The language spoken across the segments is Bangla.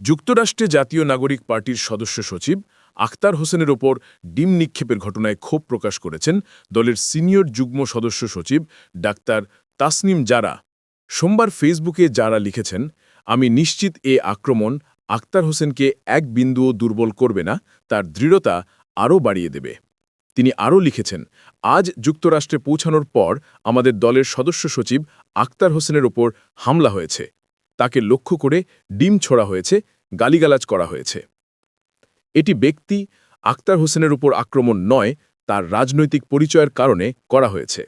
যুক্তরাষ্ট্রে জাতীয় নাগরিক পার্টির সদস্য সচিব আখতার হোসেনের ওপর ডিম নিক্ষেপের ঘটনায় ক্ষোভ প্রকাশ করেছেন দলের সিনিয়র যুগ্ম সদস্য সচিব ডাক্তার তাসনিম জারা। সোমবার ফেসবুকে যারা লিখেছেন, আমি নিশ্চিত এ আক্রমণ আখতার হোসেনকে এক বিন্দুও দুর্বল করবে না, তার দৃঢ়তা আরও বাড়িয়ে দেবে। তিনি আরও লিখেছেন, আজ যুক্তরাষ্ট্রে পৌঁছানোর পর আমাদের দলের সদস্য সচিব আখতার হোসেনের ওপর হামলা হয়েছে। তাকে লক্ষ্য করে ডিম ছোড়া হয়েছে, গালিগালাজ করা হয়েছে। এটি ব্যক্তি আক্তার হোসেনের উপর আক্রমণ নয়, তার রাজনৈতিক পরিচয়ের কারণে করা হয়েছে।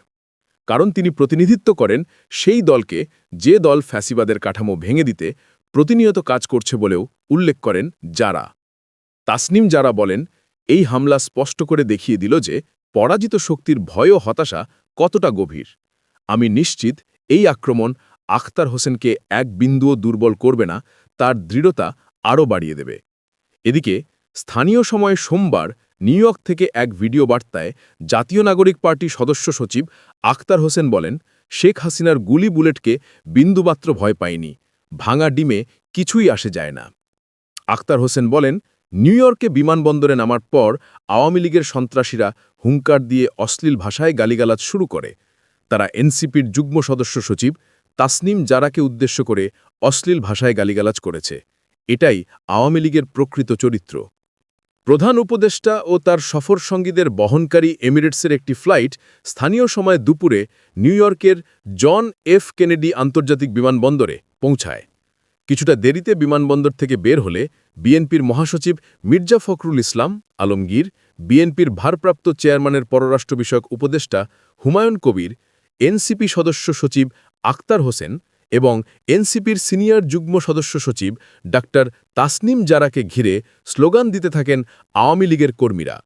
কারণ তিনি প্রতিনিধিত্ব করেন সেই দলকে যে দল ফ্যাসিবাদের কাঠামো ভেঙে দিতে প্রতিনিয়ত কাজ করছে বলেও উল্লেখ করেন যারা। তাসনিম যারা বলেন, এই হামলা স্পষ্ট করে দেখিয়ে দিল যে পরাজিত শক্তির ভয় ও হতাশা কতটা গভীর। আমি নিশ্চিত এই আক্রমণ আখতার হোসেনকে এক বিন্দুও দুর্বল করবে না, তার দৃঢ়তা আরও বাড়িয়ে দেবে। এদিকে, স্থানীয় সময় সোমবার নিউ ইয়র্ক থেকে এক ভিডিও বার্তায় জাতীয় নাগরিক পার্টি সদস্য সচিব আখতার হোসেন বলেন, শেখ হাসিনার গুলি বুলেটকে বিন্দুমাত্র ভয় পায়নি, ভাঙা ডিমে কিছুই আসে যায় না। আখতার হোসেন বলেন, নিউ ইয়র্কে বিমানবন্দরে নামার পর আওয়ামী লীগের সন্ত্রাসীরা হুঙ্কার দিয়ে অশ্লীল ভাষায় গালিগালাজ শুরু করে। তারা এনসিপির যুগ্ম সদস্য সচিব তাসনিম জারাকে উদ্দেশ্য করে অশ্লীল ভাষায় গালিগালাজ করেছে। এটাই আওয়ামী লীগের প্রকৃত চরিত্র। প্রধান উপদেষ্টা ও তার সফর সঙ্গীদের বহনকারী এমিরেটসের একটি ফ্লাইট স্থানীয় সময় দুপুরে নিউ ইয়র্কের জন এফ কেনেডি আন্তর্জাতিক বিমানবন্দরে পৌঁছায়। কিছুটা দেরিতে বিমানবন্দর থেকে বের হলে বিএনপির মহাসচিব মির্জা ফখরুল ইসলাম আলমগীর, বিএনপির ভারপ্রাপ্ত চেয়ারম্যানের পররাষ্ট্র বিষয়ক উপদেষ্টা হুমায়ুন কবির, এনসিপি সদস্য সচিব আক্তার হোসেন এবং এনসিপির সিনিয়র যুগ্ম সদস্য সচিব ডাক্তার তাসনিম জারাকে ঘিরে স্লোগান দিতে থাকেন আওয়ামী লীগের কর্মীরা।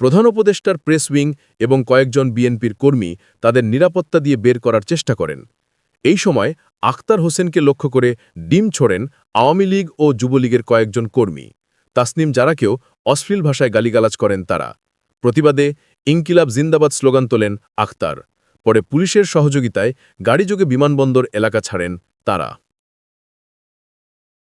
প্রধান উপদেষ্টার প্রেস উইং এবং কয়েকজন বিএনপির কর্মী তাদের নিরাপত্তা দিয়ে বের করার চেষ্টা করেন। এই সময় আখতার হোসেনকে লক্ষ্য করে ডিম ছোড়েন আওয়ামী লীগ ও যুবলীগের কয়েকজন কর্মী। তাসনিম জারাকেও অশ্লীল ভাষায় গালিগালাজ করেন তারা। প্রতিবাদে ইনকিলাব জিন্দাবাদ স্লোগান তোলেন আখতার পরে পুলিশের সহযোগিতায় গাড়িযোগে বিমানবন্দর এলাকা ছাড়েন তারা।